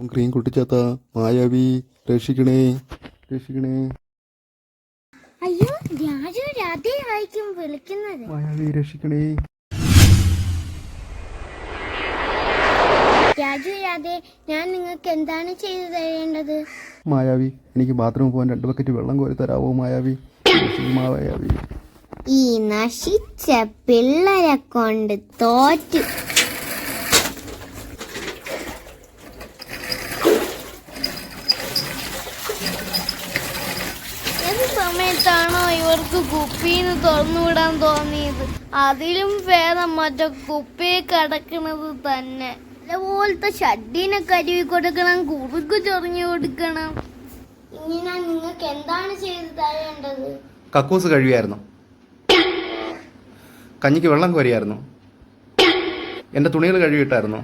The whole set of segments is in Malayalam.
ഗ്രീൻ കുട്ടിച്ചാത്ത മായാവി രക്ഷിക്കണേ രക്ഷിക്കണേ. അയ്യോ രാജു രാധയായിരിക്കും വിളിക്കുന്നത്. മായാവി രക്ഷിക്കണേ. രാജു രാധെ ഞാൻ നിങ്ങൾക്ക് എന്താണ് ചെയ്തു തരേണ്ടത്? മായാവി എനിക്ക് ബാത്റൂമിൽ പോകാൻ രണ്ട് ബക്കറ്റ് വെള്ളം കോരി തരാവോ മായാവി? മായാവി. ഈ നശിച്ച പിള്ളേരെ കൊണ്ട് തോറ്റു. സമയത്താണോ ഇവർക്ക് കുപ്പിന്ന് തുറന്നുവിടാൻ തോന്നിയത്? അതിലും ഭേദം മറ്റേ കുപ്പി കിടക്കുന്നത് തന്നെ. അതുപോലത്തെ ഷഡ്ഡിനെ കരുവി കൊടുക്കണം കുറുക്ക് ചൊറിഞ്ഞു കൊടുക്കണം. ഇങ്ങനെ നിങ്ങൾക്ക് എന്താണ് ചെയ്തു തരേണ്ടത്? കക്കൂസ് കഴിയായിരുന്നു കഞ്ഞിക്ക് വെള്ളം കോരിയായിരുന്നു. എന്റെ തുണികൾ കഴുകിയിട്ടായിരുന്നു.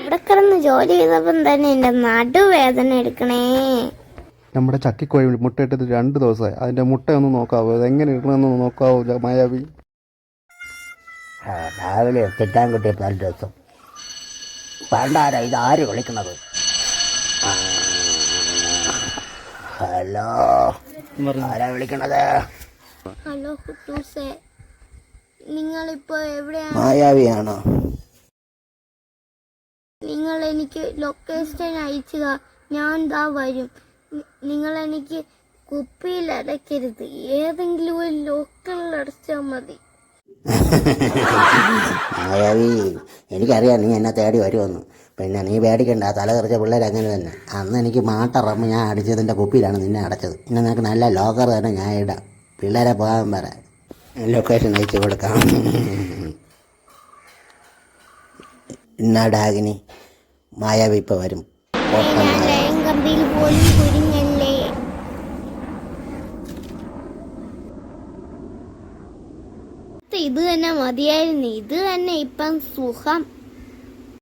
ഇവിടെ കിടന്ന് ജോലി ചെയ്തപ്പം തന്നെ എന്റെ നടുവേദന എടുക്കണേ. നമ്മുടെ ചക്കിക്കോഴി മുട്ടയിട്ടത് രണ്ട് ദിവസമായി. അതിന്റെ മുട്ടയൊന്ന് നോക്കാവോ? അതെങ്ങനെ ഇടണമെന്ന് നോക്കാവോ മായാവി? രാവിലെ കിട്ടാൻ കിട്ടിയ നല്ല ദിവസം. പണ്ടാരാ ഇത് ആര് വിളിക്കണത് ഹലോ. ആരാ വിളിക്കണത്? ഹലോ കുട്ടൂസെ. നിങ്ങളിപ്പോ എവിടെയാണ്? മായാവിയാണോ? നിങ്ങൾ എനിക്ക് ലൊക്കേഷൻ അയച്ചതാ. ഞാൻ ദാ വരും. നിങ്ങൾ എനിക്ക് കുപ്പിയിൽ അടയ്ക്കരുത് ഏതെങ്കിലും ഒരു ലോക്കറിൽ അടച്ചാൽ മതി. മായാവി എനിക്കറിയാം നീ എന്നെ തേടി വരുമെന്ന്. പിന്നെ നീ പേടിക്കണ്ട തല തെറിച്ച പിള്ളേർ അങ്ങനെ തന്നെ. അന്ന് എനിക്ക് മാട്ടറമ്മ ഞാൻ അടിച്ചതിന്റെ കുപ്പിയിലാണ് നിന്നെ അടച്ചത്. ഇന്ന് നിനക്ക് നല്ല ലോക്കർ തന്നെ ഞാൻ ഇടാം. പിള്ളേരെ പോകാൻ പറ ലൊക്കേഷൻ അയച്ചു കൊടുക്കാം. എന്നാ ഡാഗിനി മായാവി ഇപ്പോൾ വരും പോലും ഇത് തന്നെ മതിയായിരുന്നു. ഇത് തന്നെ ഇപ്പം സുഖം.